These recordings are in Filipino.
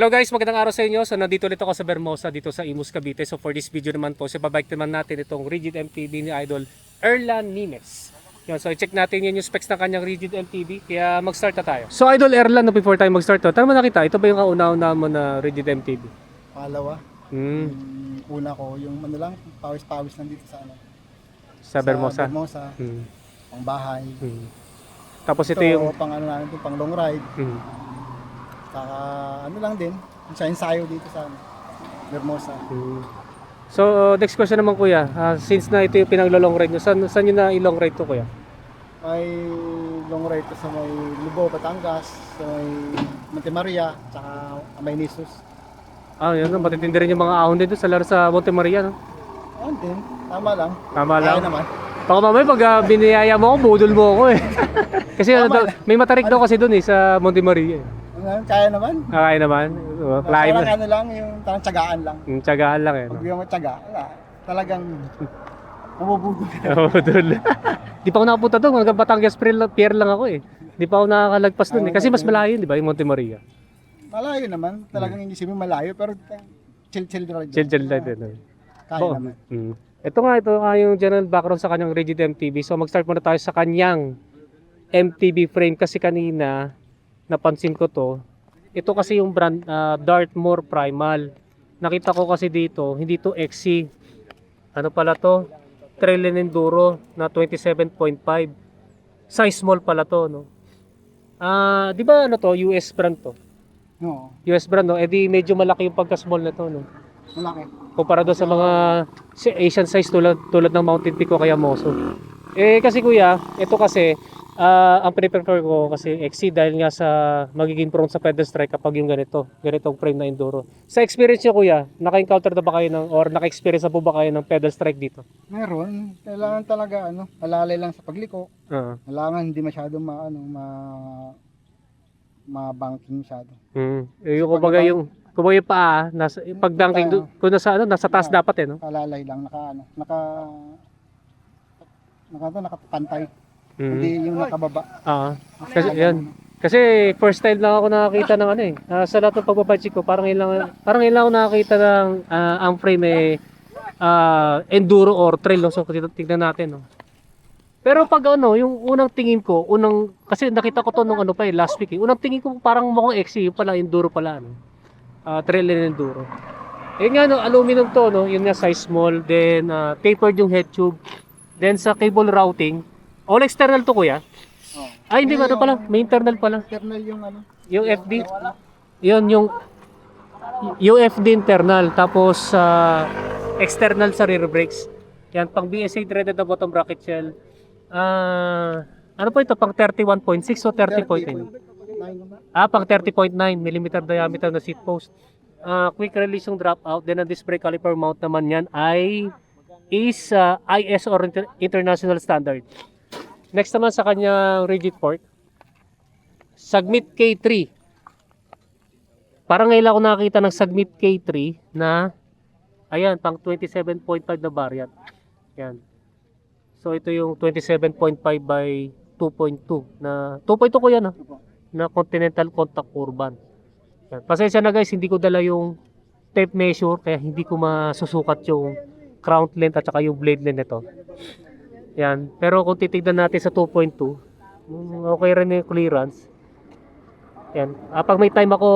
Hello guys, magandang araw sa inyo. So nandito ulit ako sa Bermosa dito sa Imus Cavite. So for this video naman po, sa babike naman natin itong Rigid MTB ni Idol Erlan Nimes. Yun, so i-check natin yun yung specs ng kanyang Rigid MTB. Kaya mag-start na tayo. So Idol Erlan, no, before tayo mag-start, no, tama mo nakita, ito ba yung kauna-una mo na Rigid MTB? Pangalawa, Hmm, yung una ko, yung ano lang, pawis-pawis lang dito sa ano. sa Bermosa. Sa Bermosa, Hmm, pang bahay. hmm. Tapos ito Ito, yung... pang ano namin, pang long ride. Hmm. Saka ano lang din, sa ensayo dito sa ano, Bermosa. Hmm. So next question naman kuya, Ah, since na ito yung pinaglo-long ride nyo, saan, saan nyo na i-long ride to kuya? May long ride ko sa may Lubo, Batangas, sa may Monte Maria, saka may Nisus. Ah, yun, matitindi rin yung mga ahon dito sa laro sa Monte Maria, no? Ayun din, tama lang. Tama Kaya lang. naman. Baka mamaya pag uh, biniyaya mo ako, budol mo ako eh. kasi ano may matarik daw kasi doon eh, sa Monte Maria. Eh. Ano, Kaya naman. Ah, Kaya naman, uh, climb. Parang ano lang, yung parang tsagaan lang. Yung tsagaan lang eh. Pag No? di mo tsaga, wala. Talagang mabubudol ka. budol. di pa ako nakapunta doon, hanggang Batangas Pier lang, ako eh. Di pa ako nakakalagpas doon eh. Kasi mas malayo, di ba, yung Monte Maria. Malayo naman. Talagang hindi sabihin malayo, pero chill-chill ride. Chill, chill lang din. eh. Kaya Oo. naman. Mm. Ito nga, ito nga yung general background sa kanyang rigid MTB. So mag-start muna tayo sa kanyang MTB frame kasi kanina napansin ko to. Ito kasi yung brand ah, Dartmoor Primal. Nakita ko kasi dito, hindi to XC. Ano pala to? Trail and Enduro na 27.5. Size small pala to, no? Ah, di ba ano to? US brand to. No, US brand, no? Eh di medyo malaki yung pagka-small na to, no? malaki. kumpara doon sa mga si- Asian size tulad tulad ng Mountain Peak o kaya Moso. Eh kasi kuya, ito kasi ah, ang prefer ko kasi XC dahil nga sa magiging prone sa pedal strike kapag yung ganito, ganitong frame na enduro. Sa experience niyo kuya, naka-encounter na ba kayo ng or naka-experience na po ba kayo ng pedal strike dito? Meron. Kailangan talaga, ano, alalay lang sa pagliko. Oo. Kailangan hindi masyadong ma, ano, ma, ma-banking masyado. Mm. Eh, yung kumbaga yung kumbaga yung paa, nasa yung pag-dunking do- kung nasa ano, nasa taas dapat eh, no? Alalay lang, naka, ano, naka, naka, naka nakapantay. Mm. Hindi yung nakababa. Ah, kasi yan. Kasi first time lang ako nakakita ng ano eh. Ah, sa lahat ng pagbabudget ko, parang ilang parang ilang ako nakakita ng ah, ang frame eh ah, enduro or trail. No? So tignan natin. No? Pero pag ano, yung unang tingin ko, unang kasi nakita ko to nung ano pa eh, last week eh. Unang tingin ko parang mukhang XC, yung pala enduro pala ano. Ah, trail and enduro. Eh nga no, aluminum to no, yun nga size small, then ah, tapered yung head tube. Then sa cable routing, all external to kuya. Oh. Ay, hindi ba? Ano pala? May internal pala. Internal yung ano. Yung FD. Yun, yung yung FD internal. Tapos, sa external sa rear brakes. Yan, pang BSA threaded na bottom bracket shell. Ah, ano po ito? Pang 31.6 o 30.9? 30.9. Ah, pang 30.9 mm diameter na seat post. Ah, quick release yung drop out. Then, ang disc brake caliper mount naman yan ay is ah, IS or inter- international standard. Next naman sa kanya rigid fork. Submit K3. Parang ngayon ako nakakita ng Submit K3 na ayan, pang 27.5 na variant. Yan. So ito yung 27.5 by 2.2 na 2.2 ko yan ah, na Continental Contact Urban. Yan. Pasensya na guys, hindi ko dala yung tape measure kaya hindi ko masusukat yung crown length at saka yung blade length nito. Yan. Pero kung titignan natin sa 2.2, mm, okay rin yung clearance. Yan. Ah, pag may time ako,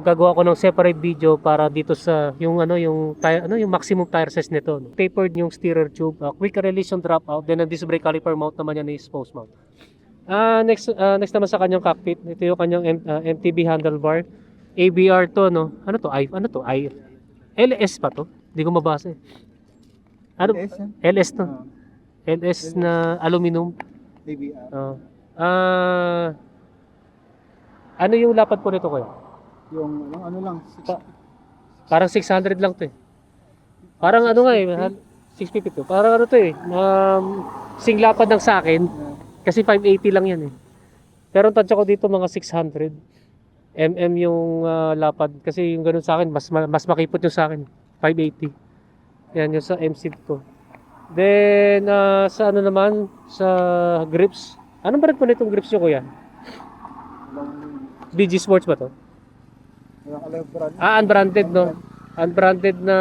gagawa ko ng separate video para dito sa yung ano yung tire, ano yung maximum tire size nito. No? Tapered yung steerer tube, ah, quick release yung dropout, then ang disc brake caliper mount naman yan is post mount. Ah, next ah, next naman sa kanyang cockpit, ito yung kanyang M- ah, MTB handlebar. ABR to, no? Ano to? I, ano to? I, LS pa to? Hindi ko mabasa eh. Ano? LS. LS to. Oh, LS na aluminum. ABR. Ah, ah, ano yung lapad po nito kuya? Yung ano, ano lang, six- Pa- Parang 600 lang to eh. Parang ano nga eh, mahal- 650 to. Parang ano to eh, um, sing lapad ng sa akin, uh, kasi 580 lang yan eh. Pero ang tansya ko dito mga 600 mm yung ah, lapad. Kasi yung ganun sa akin, mas, ma- mas makipot yung sa akin. 580. Yan yung sa MC ko. Then, ah, sa ano naman, sa grips. Anong brand po nitong grips nyo kuya? BG Sports ba to? Ah, unbranded, no? Unbranded na,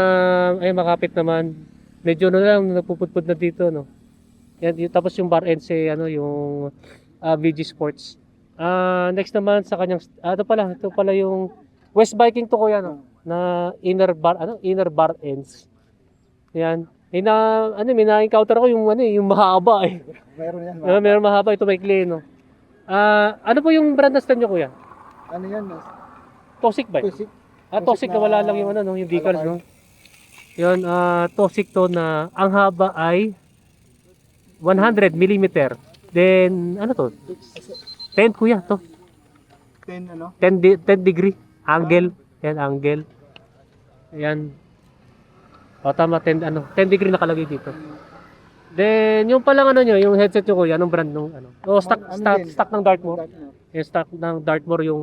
ay makapit naman. Medyo ano lang, napupudpud na dito, no? Yan, yung, tapos yung bar end si, ano, yung ah, VG Sports. Ah, next naman sa kanyang, ah, ito pala, ito pala yung West Viking to kuya, no? Na inner bar, ano, inner bar ends. Yan. May na, ano, may na-encounter ako yung, ano, eh, yung mahaba, eh. Meron yan. Ah, meron mahaba, ito maikli, no? Ah, ano po yung brand na stand nyo, kuya? Ano yan? Toxic ba? Tusik. Ah, Toxic toxic na na- wala lang yung ano, no, yung decals, no? Yun, ah, toxic to na ang haba ay 100 mm. Then, ano to? 10 kuya to. 10 ano? 10, di- 10 degree. Angle. Yan, angle. Yan. O, tama, 10, ano, 10 degree nakalagay dito. Then, yung palang ano nyo, yung headset nyo kuya, anong brand nung ano? O, stock, Ano stock, din? stock ng Dartmoor. Yung stock ng Dartmoor, yung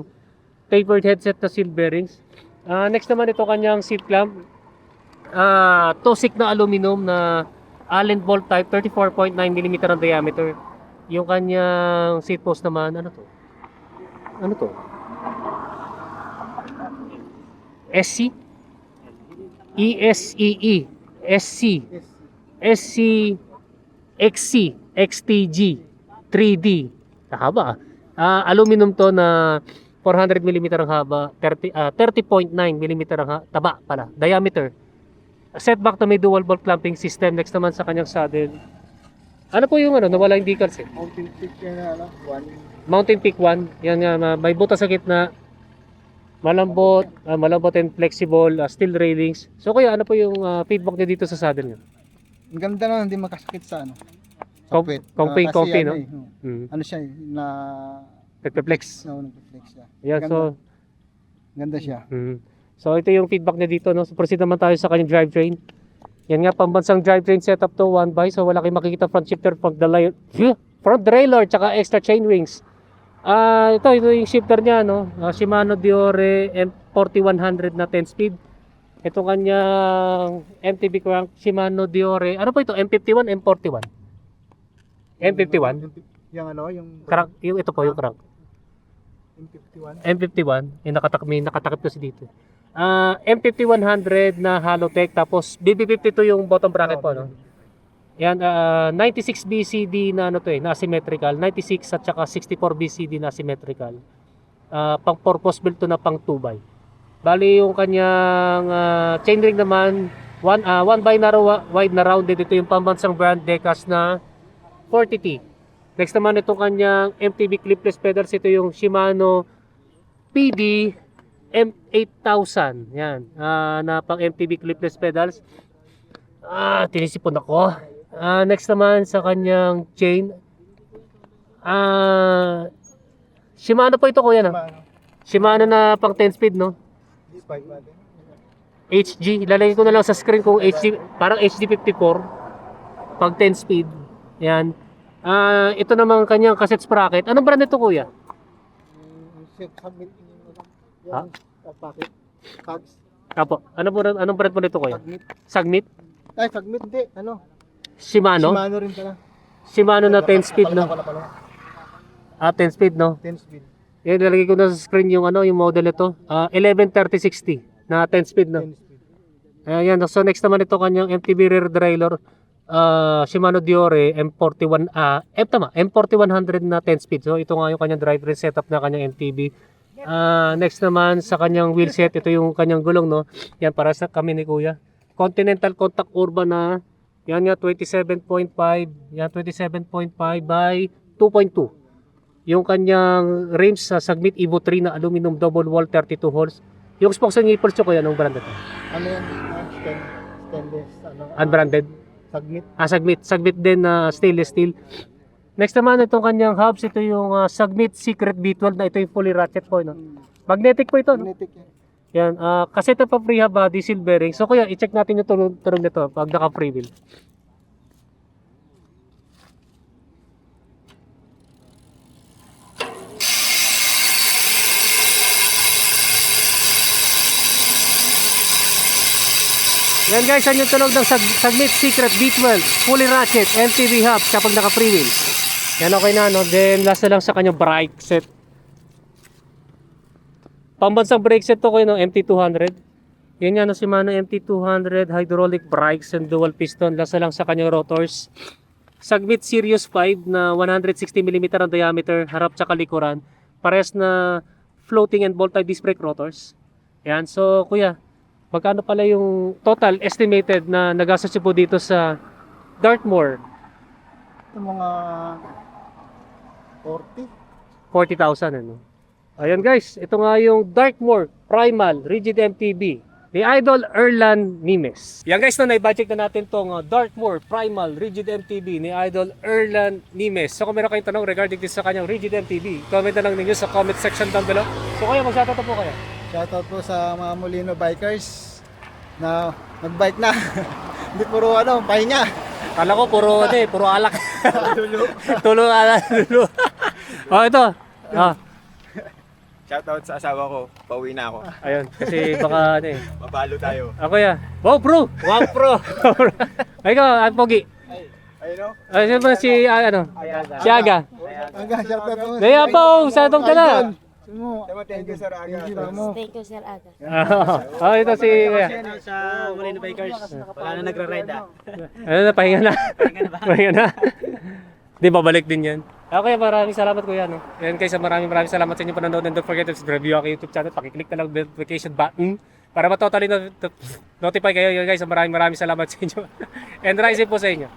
tapered headset na seal bearings. Ah, next naman ito kanyang seat clamp. Ah, Tosik na aluminum na Allen bolt type 34.9 mm ang diameter. Yung kanyang seat post naman, ano to? Ano to? SC? ESEE SC. SC XC XTG 3D haba ah. Ah, aluminum to na 400 mm ang haba 30 ah, 30.9 mm ang ha- taba pala diameter setback na may dual bolt clamping system next naman sa kanyang saddle ano po yung ano nawala yung decals eh Mountain peak yan ano? One. Mountain Peak 1 yan nga ma- may butas sa gitna malambot ah, malambot and flexible ah, steel railings so kuya ano po yung ah, feedback niyo dito sa saddle niyo Ang ganda na, hindi makasakit sa ano. Com- puwet. comfy, kasi comfy, ano no? eh, oh, mm. Ano siya na... Nagpe-flex Na nag-flex siya. yeah so Ganda siya. Mm. So ito yung feedback niya dito no. So proceed naman tayo sa kanyang drivetrain. Yan nga pambansang drivetrain setup to one by so wala kayong makikita front shifter, front derailleur, front derailleur tsaka extra chain rings. Ah ito ito yung shifter niya no. Ah, Shimano Diore M4100 na 10 speed. Ito kanyang MTB crank Shimano Diore. Ano po ito? M51 M41. M51. Yung ano, yung... Crank, yung ito po yung crank. M51. M51, yung nakatak may nakatakip kasi dito. Ah, M5100 na Halotech tapos BB52 yung bottom bracket po, no? Yan, ah, 96 BCD na ano to eh, na symmetrical, 96 at saka 64 BCD na symmetrical. Ah, pang purpose built to na pang 2 by. Bali yung kanyang ah, chainring naman, 1 ah 1 by narrow wide na rounded ito yung pambansang brand Decas na 40T. Next naman itong kanyang MTB clipless pedals ito yung Shimano PD M8000. Yan. Ah, na pang MTB clipless pedals. Ah, tinisipon ako. Ah, next naman sa kanyang chain. Ah, Shimano po ito kuya na. Ano? Shimano na pang 10 speed no. HG. Lalagay ko na lang sa screen kung HG, parang HD54 pag 10 speed. Yan. Ah, ito naman kanyang cassette sprocket. Anong brand nito kuya? Ha? Packet. Tags. Apo. Ano po anong brand po nito kuya? Submit. Sagmit? Ay, submit hindi. Ano? Shimano? Shimano rin pala. Shimano na 10 speed no. Ah, 10 speed no. 10 speed. Yan nilagay ko na sa screen yung ano, yung model nito. Ah, 113060 na 10 speed no. 10 speed. Ayan, so next naman ito kanyang MTB rear derailleur ah Shimano Diore M41 ah M tama M4100 na 10 speed. So ito nga yung kanyang drivetrain setup na kanyang MTB. Ah next naman sa kanyang wheel set ito yung kanyang gulong no. Yan para sa kami ni Kuya. Continental Contact Urban na yan nga 27.5, yan 27.5 by 2.2. Yung kanyang rims sa Sagmit Evo 3 na aluminum double wall 32 holes. Yung spokes and nipples ko yan, anong brand ito? Ano yan? Ah, stain, stainless. Ano? Unbranded. Submit. Ah, Sagmit. Sagmit din na stainless steel. Next naman itong kanyang hubs, ito yung ah, Sagmit Secret B12 na ito yung fully ratchet po. No? Magnetic po ito. No? Magnetic yan. Yan. ah kasi ito pa free hub body, seal bearing. So kuya, i-check natin yung tunog, tunog nito pag naka free wheel. Yan guys, yan yung tunog ng Sag Sagmit Secret B12, fully ratchet, MTV hub kapag naka free wheel. Yan okay na no. Then last na lang sa kanyang brake set. Pambansang brake set to ko ng MT200. Yan nga no Shimano MT200 hydraulic brakes and dual piston. Lasa lang sa kanyang rotors. Sagmit Sirius 5 na 160mm ang diameter, harap tsaka likuran. Parehas na floating and bolt type disc brake rotors. Yan. So, kuya, magkano pala yung total estimated na nagastos niyo po dito sa Dartmoor? Ito mga 40. 40,000 ano. Ayan guys, ito nga yung Dartmoor Primal Rigid MTB ni Idol Erlan Nimes. Yan guys, no, na-budget na natin tong uh, Dartmoor Primal Rigid MTB ni Idol Erlan Nimes. So kung meron kayong tanong regarding this sa kanyang Rigid MTB, comment na lang ninyo sa comment section down below. So kaya mag-shoutout po kayo. Shoutout po sa mga Molino bikers na nagbike na. Hindi puro ano, pahinga. Kala ko puro ano eh, puro alak. Tulo. Tulo alak. Tulo. oh, ito. Ah, Shoutout sa asawa ko, pauwi na ako. ayun. Kasi baka ano eh. Mabalo tayo. Ako ya. Wow, pro! Wow, pro! Ay ko, at pogi. Ayun o. Ay, siyempre si, ah, ano, si Aga. Aga, shoutout po. Naya pa, oh, sa itong ka na. Mo. Tama, thank you sir Aga. Thank you mo. Thank you, Sir Aga. Ah, ito si, sa Molino Bikers. Wala na nagra-ride ah. Ano na, pahinga na. pahinga na. Di, babalik din yan. Okay, maraming salamat kuya. No? Yan guys, maraming maraming salamat sa inyo panonood and don't forget to subscribe yung aking YouTube channel. Pakiclick na lang notification button para matotally not- notify kayo. Yun guys, maraming maraming salamat sa inyo. and rise po sa inyo.